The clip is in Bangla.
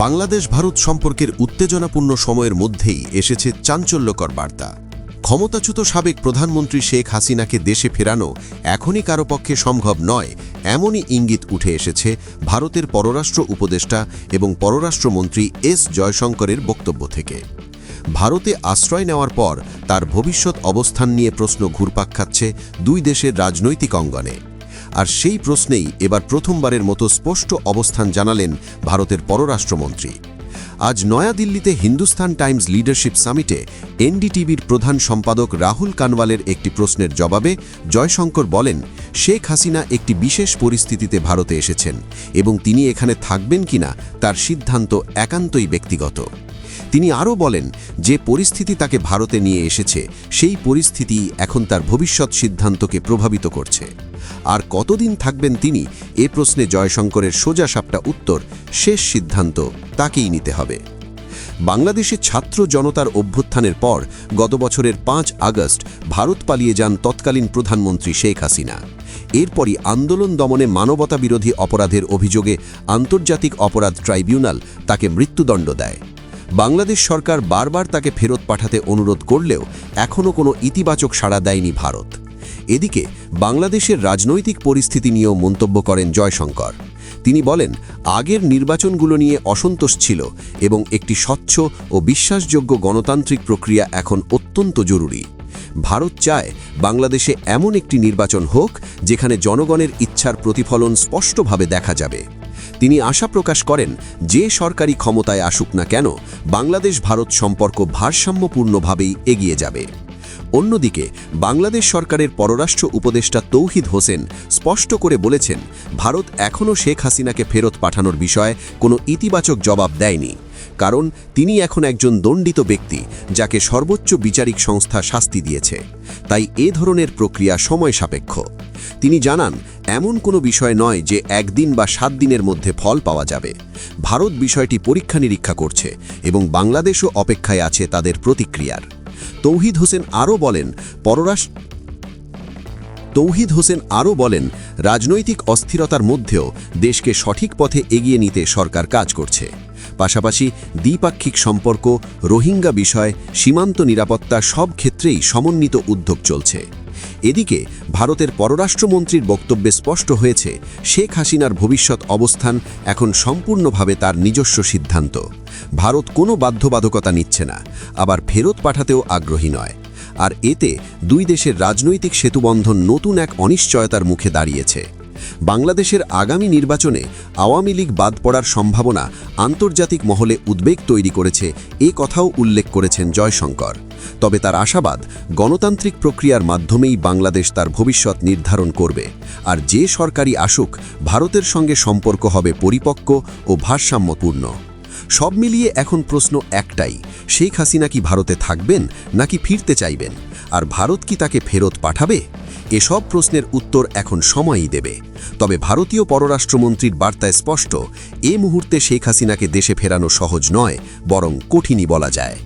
বাংলাদেশ ভারত সম্পর্কের উত্তেজনাপূর্ণ সময়ের মধ্যেই এসেছে চাঞ্চল্যকর বার্তা। ক্ষমতাচ্যুত সাবেক প্রধানমন্ত্রী শেখ হাসিনাকে দেশে ফেরানো এখনই কারও পক্ষে সম্ভব নয়, এমনই ইঙ্গিত উঠে এসেছে ভারতের পররাষ্ট্র উপদেষ্টা এবং পররাষ্ট্রমন্ত্রী এস জয়শঙ্করের বক্তব্য থেকে। ভারতে আশ্রয় নেওয়ার পর তার ভবিষ্যৎ অবস্থান নিয়ে প্রশ্ন ঘুরপাক খাচ্ছে দুই দেশের রাজনৈতিক অঙ্গনে। আর সেই প্রশ্নেই এবার প্রথমবারের মতো স্পষ্ট অবস্থান জানালেন ভারতের পররাষ্ট্রমন্ত্রী। আজ নয়াদিল্লিতে হিন্দুস্তান টাইমস লিডারশিপ সামিটে এনডিটিভির প্রধান সম্পাদক রাহুল কানওয়ালের একটি প্রশ্নের জবাবে জয়শঙ্কর বলেন, শেখ হাসিনা একটি বিশেষ পরিস্থিতিতে ভারতে এসেছেন এবং তিনি এখানে থাকবেন কিনা তার সিদ্ধান্ত একান্তই ব্যক্তিগত। তিনি আরও বলেন, যে পরিস্থিতি তাকে ভারতে নিয়ে এসেছে, সেই পরিস্থিতি এখন তার ভবিষ্যৎ সিদ্ধান্তকে প্রভাবিত করছে। আর কতদিন থাকবেন তিনি? এ প্রশ্নে জয়শঙ্করের সোজা সাপটা উত্তর, শেষ সিদ্ধান্ত তাকেই নিতে হবে। বাংলাদেশে ছাত্র জনতার অভ্যুত্থানের পর গত বছরের পাঁচ আগস্ট ভারত পালিয়ে যান তৎকালীন প্রধানমন্ত্রী শেখ হাসিনা। এরপরই আন্দোলন দমনে মানবতা বিরোধী অপরাধের অভিযোগে আন্তর্জাতিক অপরাধ ট্রাইব্যুনাল তাকে মৃত্যুদণ্ড দেয়। বাংলাদেশ সরকার বারবার তাকে ফেরত পাঠাতে অনুরোধ করলেও এখনও কোনো ইতিবাচক সাড়া দেয়নি ভারত। এদিকে বাংলাদেশের রাজনৈতিক পরিস্থিতি নিয়েও মন্তব্য করেন জয়শঙ্কর। তিনি বলেন, আগের নির্বাচনগুলো নিয়ে অসন্তোষ ছিল এবং একটি স্বচ্ছ ও বিশ্বাসযোগ্য গণতান্ত্রিক প্রক্রিয়া এখন অত্যন্ত জরুরি। ভারত চায় বাংলাদেশে এমন একটি নির্বাচন হোক, যেখানে জনগণের ইচ্ছার প্রতিফলন স্পষ্টভাবে দেখা যাবে। তিনি আশা প্রকাশ করেন, যে সরকারি ক্ষমতায় আসুক না কেন বাংলাদেশ ভারত সম্পর্ক ভারসাম্যপূর্ণভাবেই এগিয়ে যাবে। অন্যদিকে, বাংলাদেশ সরকারের পররাষ্ট্র উপদেষ্টা তৌহিদ হোসেন স্পষ্ট করে বলেছেন, ভারত এখনও শেখ হাসিনাকে ফেরত পাঠানোর বিষয়ে কোনো ইতিবাচক জবাব দেয়নি। কারণ, তিনি এখন একজন দণ্ডিত ব্যক্তি, যাকে সর্বোচ্চ বিচারিক সংস্থা শাস্তি দিয়েছে। তাই এ ধরনের প্রক্রিয়া সময় সাপেক্ষ। তিনি জানান, এমন কোনো বিষয় নয় যে একদিন বা সাত দিনের মধ্যে ফল পাওয়া যাবে। ভারত বিষয়টি পরীক্ষা নিরীক্ষা করছে এবং বাংলাদেশও অপেক্ষায় আছে তাদের প্রতিক্রিয়ার। তৌহিদ হোসেন আরও বলেন, পররাষ্ট্র, তৌহিদ হোসেন আরও বলেন, রাজনৈতিক অস্থিরতার মধ্যেও দেশকে সঠিক পথে এগিয়ে নিতে সরকার কাজ করছে। পাশাপাশি দ্বিপাক্ষিক সম্পর্ক, রোহিঙ্গা বিষয়, সীমান্ত নিরাপত্তা সব ক্ষেত্রেই সমন্বিত উদ্যোগ চলছে। এদিকে, ভারতের পররাষ্ট্রমন্ত্রীর বক্তব্যে স্পষ্ট হয়েছে, শেখ হাসিনার ভবিষ্যৎ অবস্থান এখন সম্পূর্ণভাবে তার নিজস্ব সিদ্ধান্ত। ভারত কোনো বাধ্যবাধকতা নিচ্ছে না, আবার ফেরত পাঠাতেও আগ্রহী নয়। আর এতে দুই দেশের রাজনৈতিক সেতুবন্ধন নতুন এক অনিশ্চয়তার মুখে দাঁড়িয়েছে। বাংলাদেশের আগামী নির্বাচনে আওয়ামী লীগ বাদ পড়ার সম্ভাবনা আন্তর্জাতিক মহলে উদ্বেগ তৈরি করেছে, এ কথাও উল্লেখ করেছেন জয়শঙ্কর। তবে তার আশাবাদ, গণতান্ত্রিক প্রক্রিয়ার মাধ্যমেই বাংলাদেশ তার ভবিষ্যৎ নির্ধারণ করবে। আর যে সরকারি আসুক, ভারতের সঙ্গে সম্পর্ক হবে পরিপক্ক ও ভারসাম্যপূর্ণ। সব মিলিয়ে এখন প্রশ্ন একটাই, শেখ হাসিনা কি ভারতে থাকবেন নাকি ফিরতে চাইবেন? আর ভারত কি তাকে ফেরত পাঠাবে? এসব প্রশ্নের উত্তর এখন সময়ই দেবে। তবে ভারতীয় পররাষ্ট্রমন্ত্রীর বার্তায় স্পষ্ট, এ মুহূর্তে শেখ হাসিনাকে দেশে ফেরানো সহজ নয়, বরং কঠিনই বলা যায়।